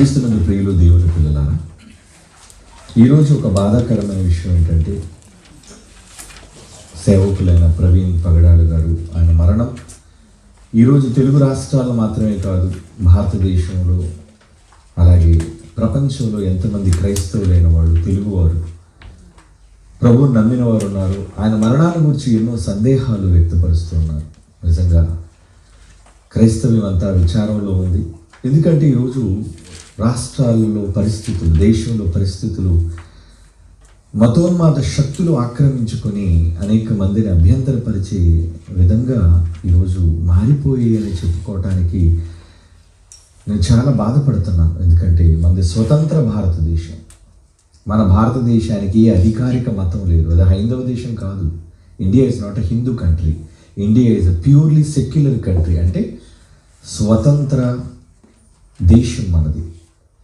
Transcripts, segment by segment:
క్రీస్తునందు ప్రియులు దేవుని పిల్లలారా ఈరోజు ఒక బాధాకరమైన విషయం ఏంటంటే సేవకులైన ప్రవీణ్ పగడాలు గారు ఆయన మరణం. ఈరోజు తెలుగు రాష్ట్రాలు మాత్రమే కాదు భారతదేశంలో అలాగే ప్రపంచంలో ఎంతమంది క్రైస్తవులైన వాళ్ళు తెలుగువారు ప్రభు నమ్మిన వారు ఉన్నారు. ఆయన మరణాన్ని గురించి ఎన్నో సందేహాలు వ్యక్తపరుస్తున్నారు నిజంగా క్రైస్తవ్యం అంతా విచారంలో ఉంది. ఎందుకంటే ఈరోజు రాష్ట్రాల్లో పరిస్థితులు దేశంలో పరిస్థితులు మతోన్మాద శక్తులు ఆక్రమించుకొని అనేక మందిని అభ్యంతరపరిచే విధంగా ఈరోజు మారిపోయి అని చెప్పుకోవటానికి నేను చాలా బాధపడుతున్నాను. ఎందుకంటే మనది స్వతంత్ర భారతదేశం. మన భారతదేశానికి ఏ అధికారిక మతం లేదు. అది హైందవ దేశం కాదు. India is not a Hindu country India is a purely secular country అంటే స్వతంత్ర దేశం మనది.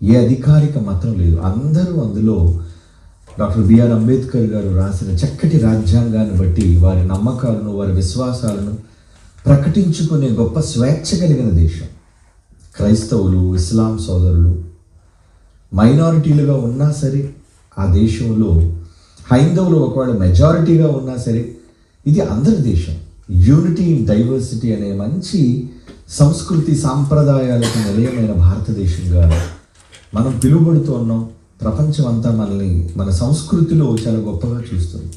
ఏ అధికారిక మతం లేదు. అందరూ అందులో డాక్టర్ బిఆర్ అంబేద్కర్ గారు రాసిన చక్కటి రాజ్యాంగాన్ని బట్టి వారి నమ్మకాలను వారి విశ్వాసాలను ప్రకటించుకునే గొప్ప స్వేచ్ఛ కలిగిన దేశం. క్రైస్తవులు ఇస్లాం సోదరులు మైనారిటీలుగా ఉన్నా సరే ఆ దేశంలో హైందవులు ఒకవేళ మెజారిటీగా ఉన్నా సరే ఇది అందరి దేశం. యూనిటీ ఇన్ డైవర్సిటీ అనే మంచి సంస్కృతి సాంప్రదాయాలకు నిలయమైన భారతదేశంగా మనం పిలువబడుతూ ఉన్నాం ప్రపంచం అంతా మనల్ని మన సంస్కృతిలో చాలా గొప్పగా చూస్తుంది.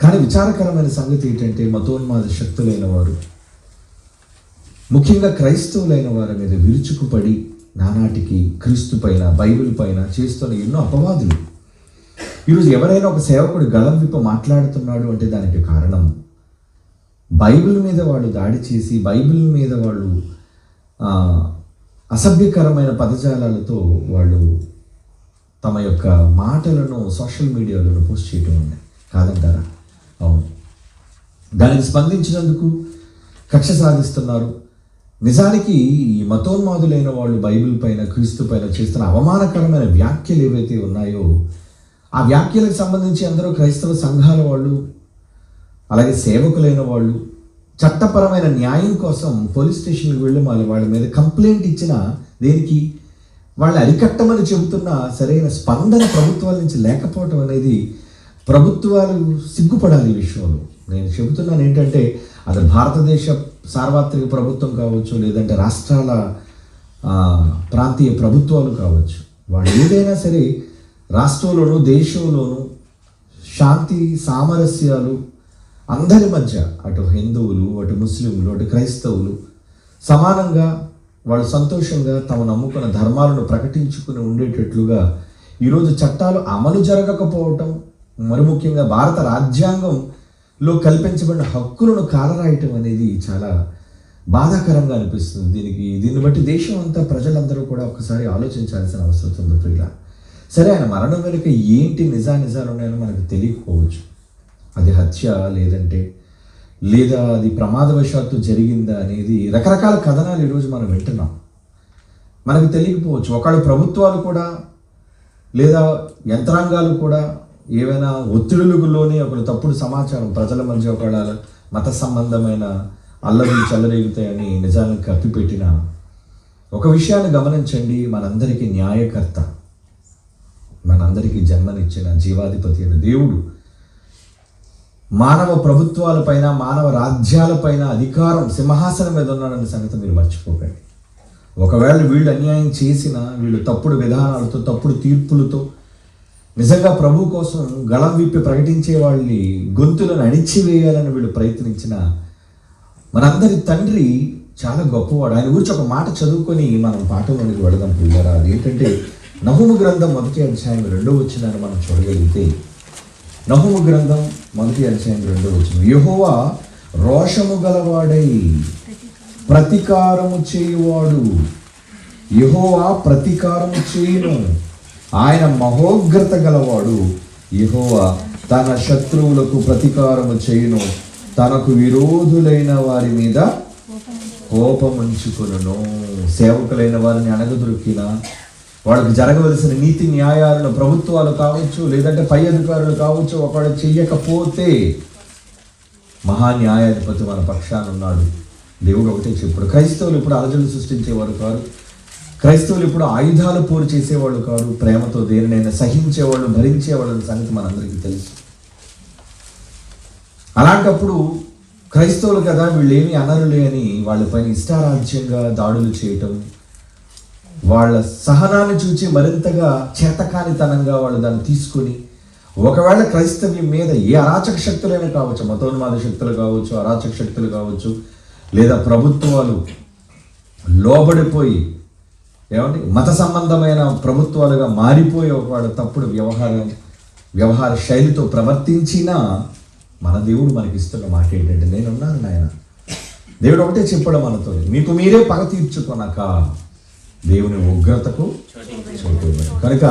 కానీ విచారకరమైన సంగతి ఏంటంటే మతోన్మాద శక్తులైన వారు ముఖ్యంగా క్రైస్తవులైన వారి మీద విరుచుకుపడి నానాటికి క్రీస్తు పైన బైబిల్ పైన చేస్తున్న ఎన్నో అపవాదులు. ఈరోజు ఎవరైనా ఒక సేవకుడు గళం విప్ప మాట్లాడుతున్నాడు అంటే దానికి కారణం బైబిల్ మీద వాళ్ళు దాడి చేసి బైబిల్ మీద వాళ్ళు అసభ్యకరమైన పదజాలాలతో వాళ్ళు తమ యొక్క మాటలను సోషల్ మీడియాలో పోస్ట్ చేయటం ఉన్నాయి. కాదంటారా? అవును. దానికి స్పందించినందుకు కక్ష సాధిస్తున్నారు. నిజానికి ఈ మతోన్మాదులైన వాళ్ళు బైబిల్ పైన క్రీస్తు పైన చేస్తున్న అవమానకరమైన వ్యాఖ్యలు ఏవైతే ఉన్నాయో ఆ వ్యాఖ్యలకు సంబంధించి అందరూ క్రైస్తవ సంఘాల వాళ్ళు అలాగే సేవకులైన వాళ్ళు చట్టపరమైన న్యాయం కోసం పోలీస్ స్టేషన్కి వెళ్ళి మళ్ళీ వాళ్ళ మీద కంప్లైంట్ ఇచ్చిన దేనికి వాళ్ళు అరికట్టమని చెబుతున్న సరైన స్పందన ప్రభుత్వాల నుంచి లేకపోవటం అనేది ప్రభుత్వాలు సిగ్గుపడాలి ఈ విషయంలో. నేను చెబుతున్నాను ఏంటంటే అది భారతదేశ సార్వత్రిక ప్రభుత్వం కావచ్చు లేదంటే రాష్ట్రాల ప్రాంతీయ ప్రభుత్వాలు కావచ్చు. వాళ్ళు ఏదైనా సరే రాష్ట్రంలోనూ దేశంలోనూ శాంతి సామరస్యాలు అందరి మధ్య అటు హిందువులు అటు ముస్లింలు అటు క్రైస్తవులు సమానంగా వాళ్ళు సంతోషంగా తమ నమ్ముకున్న ధర్మాలను ప్రకటించుకుని ఉండేటట్లుగా ఈరోజు చట్టాలు అమలు జరగకపోవటం మరి ముఖ్యంగా భారత రాజ్యాంగంలో కల్పించబడిన హక్కులను కాలరాయటం అనేది చాలా బాధాకరంగా అనిపిస్తుంది. దీనికి దీన్ని బట్టి దేశం అంతా ప్రజలందరూ కూడా ఒకసారి ఆలోచించాల్సిన అవసరం ఉంది ప్రియుల సరే ఆయన మరణం వెనుక ఏంటి నిజా నిజాలు ఉన్నాయని మనకు తెలియకపోవచ్చు. అది హత్య లేదంటే లేదా అది ప్రమాదవశాత్తు జరిగిందా అనేది రకరకాల కథనాలు ఈరోజు మనం వింటున్నాం. మనకు తెలియకపోవచ్చు. ఒకళ్ళు ప్రభుత్వాలు కూడా లేదా యంత్రాంగాలు కూడా ఏవైనా ఒత్తిడులకు ఒకళ్ళు తప్పుడు సమాచారం ప్రజల మధ్య ఒకళ్ళ మత సంబంధమైన అల్లరి చల్లరేగుతాయని నిజాలను కప్పిపెట్టిన ఒక విషయాన్ని గమనించండి. మనందరికీ న్యాయకర్త మనందరికీ జన్మనిచ్చిన జీవాధిపతి అయిన దేవుడు మానవ ప్రభుత్వాలపైన మానవ రాజ్యాలపైన అధికారం సింహాసనం మీద ఉన్నాడన్న సంగతి మీరు మర్చిపోకండి. ఒకవేళ వీళ్ళు అన్యాయం చేసిన వీళ్ళు తప్పుడు విధానాలతో తప్పుడు తీర్పులతో నిజంగా ప్రభు కోసం గళం విప్పి ప్రకటించే వాళ్ళని గొంతులను అణిచివేయాలని వీళ్ళు ప్రయత్నించిన మనందరి తండ్రి చాలా గొప్పవాడు. ఆయన గురించి ఒక మాట చదువుకొని మనం పాఠంలోనికి వెళదాం పిల్లరా. అది ఏంటంటే నహుము గ్రంథం మొదటి అధ్యాయం రెండో వచ్చినాన్ని మనం చూడగలిగితే నహుము గ్రంథం మొదటి అధ్యాయం రెండో వచ్చిన యహోవా రోషము గలవాడై ప్రతీకారము చేయువాడు. యహోవా ప్రతీకారము చేయును. ఆయన మహోగ్రత గలవాడు. యహోవా తన శత్రువులకు ప్రతీకారము చేయును. తనకు విరోధులైన వారి మీద కోపముంచుకును సేవకులైన వారిని అణగదొరికిన వాళ్ళకి జరగవలసిన నీతి న్యాయాలను ప్రభుత్వాలు కావచ్చు లేదంటే పై అధికారులు కావచ్చు ఒకడు చెయ్యకపోతే మహాన్యాయాధిపతి మన పక్షాన ఉన్నాడు. దేవుడు ఒకటే చెప్పుడు. క్రైస్తవులు ఇప్పుడు అలజలు సృష్టించేవారు కాదు క్రైస్తవులు ఇప్పుడు ఆయుధాలు పోరు చేసేవాళ్ళు కాదు ప్రేమతో దేనినైనా సహించేవాళ్ళు భరించేవాళ్ళు సంగతి మనందరికీ తెలుసు. అలాంటప్పుడు క్రైస్తవులు కదా వీళ్ళు అనరులే అని వాళ్ళపైన ఇష్టారాజ్యంగా దాడులు చేయటం వాళ్ళ సహనాన్ని చూచి మరింతగా చేతకానితనంగా వాళ్ళు దాన్ని తీసుకొని ఒకవేళ క్రైస్తవ్యం మీద ఏ అరాచక శక్తులైనా కావచ్చు మతోన్మాద శక్తులు కావచ్చు అరాచక శక్తులు కావచ్చు లేదా ప్రభుత్వాలు లోబడిపోయి ఏమండి మత సంబంధమైన ప్రభుత్వాలుగా మారిపోయి ఒకవాడు తప్పుడు వ్యవహారం వ్యవహార శైలితో ప్రవర్తించినా మన దేవుడు మనకి ఇస్తున్న మాట ఏంటంటే నేనున్నాను నాయన. దేవుడు ఒకటే చెప్పడం మనతో మీకు మీరే పగ తీర్చుకొనక దేవుని ఉగ్రతకు చోటు. కనుక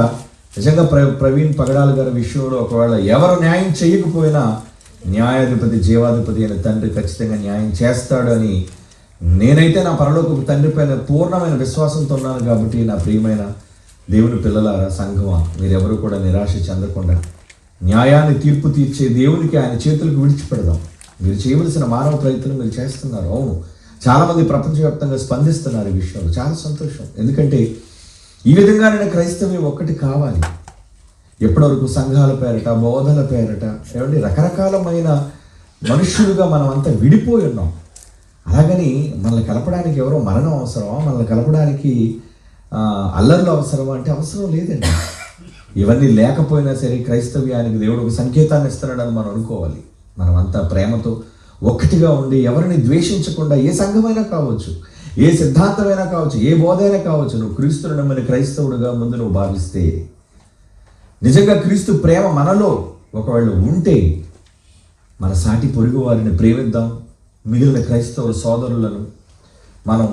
నిజంగా ప్ర ప్రవీణ్ పగడాల గారి విషయంలో ఒకవేళ ఎవరు న్యాయం చేయకపోయినా న్యాయాధిపతి జీవాధిపతి అయిన తండ్రి ఖచ్చితంగా న్యాయం చేస్తాడు అని నేనైతే నా పరలోకపు తండ్రి పైన పూర్ణమైన విశ్వాసంతో ఉన్నాను కాబట్టి నా ప్రియమైన దేవుని పిల్లలారా సంఘమా మీరెవరు కూడా నిరాశ చెందకుండా న్యాయాన్ని తీర్పు తీర్చే దేవునికి ఆయన చేతులకు విడిచిపెడదాం. మీరు చేయవలసిన మానవ ప్రయత్నం మీరు చేస్తున్నారు. అవును. చాలామంది ప్రపంచవ్యాప్తంగా స్పందిస్తున్నారు ఈ విషయంలో. చాలా సంతోషం. ఎందుకంటే ఈ విధంగా నేను క్రైస్తవ్యం ఒక్కటి కావాలి. ఎప్పటివరకు సంఘాల పేరట బోధల పేరట ఏమండి రకరకాలమైన మనుషులుగా మనం అంతా విడిపోయి ఉన్నాం. అలాగని మనల్ని కలపడానికి ఎవరో మరణం అవసరమా? మనల్ని కలపడానికి అల్లర్లు అవసరమా? అంటే అవసరం లేదండి. ఇవన్నీ లేకపోయినా సరే క్రైస్తవ్యానికి దేవుడు ఒక సంకేతాన్ని ఇస్తున్నాడని మనం అనుకోవాలి. మనం అంతా ప్రేమతో ఒకటిగా ఉండి ఎవరిని ద్వేషించకుండా ఏ సంఘమైనా కావచ్చు ఏ సిద్ధాంతమైనా కావచ్చు ఏ బోధైనా కావచ్చు నువ్వు క్రీస్తును నమ్మిన క్రైస్తవుడుగా ముందు నువ్వు భావిస్తే నిజంగా క్రీస్తు ప్రేమ మనలో ఒకవేళ ఉంటే మన సాటి పొరుగు వారిని ప్రేమిద్దాం మిగిలిన క్రైస్తవ సోదరులను మనం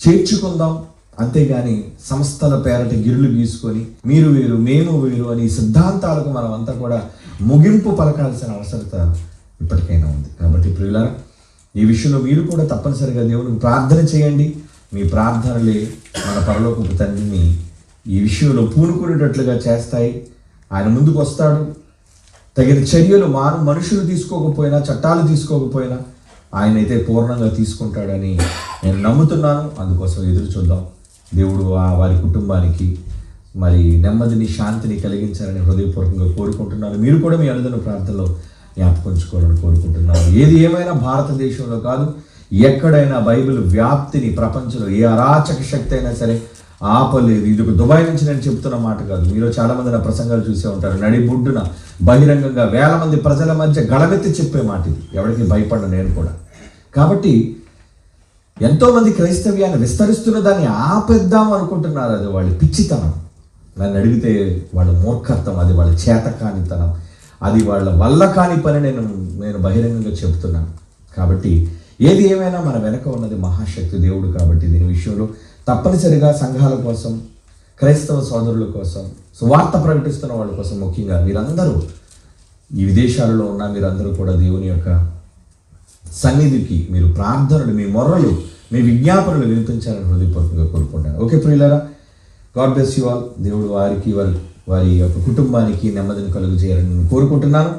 చేర్చుకుందాం అంతేగాని సంస్థల పేరట గిరులు గీసుకొని మీరు వీరు మేము వీరు అని సిద్ధాంతాలకు మనం అంతా కూడా ముగింపు పలకాల్సిన అవసరత ఇప్పటికైనా ఉంది. కాబట్టి ప్రియులారా ఈ విషయంలో మీరు కూడా తప్పనిసరిగా దేవునికి ప్రార్థన చేయండి. మీ ప్రార్థనలే మన పరలోకపు తండ్రిని ఈ విషయంలో పూనుకునేటట్లుగా చేస్తాయి. ఆయన ముందుకు వస్తాడు. తగిన చర్యలు మాను మనుషులు తీసుకోకపోయినా చట్టాలు తీసుకోకపోయినా ఆయన అయితే పూర్ణంగా తీసుకుంటాడని నేను నమ్ముతున్నాను. అందుకోసం ఎదురు చూద్దాం. దేవుడు ఆ వారి కుటుంబానికి మరి నెమ్మదిని శాంతిని కలిగించాలని హృదయపూర్వకంగా కోరుకుంటున్నాను. మీరు కూడా మీ అనుదిన ప్రార్థనలో జ్ఞాపకంచుకోవాలని కోరుకుంటున్నాను. ఏది ఏమైనా భారతదేశంలో కాదు ఎక్కడైనా బైబిల్ వ్యాప్తిని ప్రపంచంలో ఏ అరాచక శక్తి అయినా సరే ఆపలేదు. ఇది ఒక దుబాయ్ నుంచి నేను చెప్తున్న మాట కాదు. మీరు చాలామంది నా ప్రసంగాలు చూసే ఉంటారు. నడిబుడ్డున బహిరంగంగా వేల మంది ప్రజల మధ్య గడమెత్తి చెప్పే మాట ఇది. ఎవరికి భయపడ నేను కూడా. కాబట్టి ఎంతోమంది క్రైస్తవ్యాన్ని విస్తరిస్తున్న దాన్ని ఆపేద్దాం అనుకుంటున్నారు అది వాళ్ళ పిచ్చితనం. నన్ను అడిగితే వాళ్ళ మూర్ఖత్వం అది వాళ్ళ చేతకానితనం. అది వాళ్ళ వల్ల కాని పని నేను నేను బహిరంగంగా చెప్తున్నాను. కాబట్టి ఏది ఏమైనా మన వెనక ఉన్నది మహాశక్తి దేవుడు కాబట్టి దీని విషయంలో తప్పనిసరిగా సంఘాల కోసం క్రైస్తవ సోదరుల కోసం సువార్త ప్రకటిస్తున్న వాళ్ళ కోసం ముఖ్యంగా మీరందరూ ఈ విదేశాలలో ఉన్న మీరందరూ కూడా దేవుని యొక్క సన్నిధికి మీరు ప్రార్థనలు మీ మొర్రలు మీ విజ్ఞాపనలు వినిపించాలని హృదయపూర్వకంగా కోరుకుంటాను ఓకే ప్రియులరా గాడ్ బ్లెస్ యు ఆల్. దేవుడు వారికి వారి వారి యొక్క కుటుంబానికి నెమ్మదిని కలుగు చేయాలని కోరుకుంటున్నాను.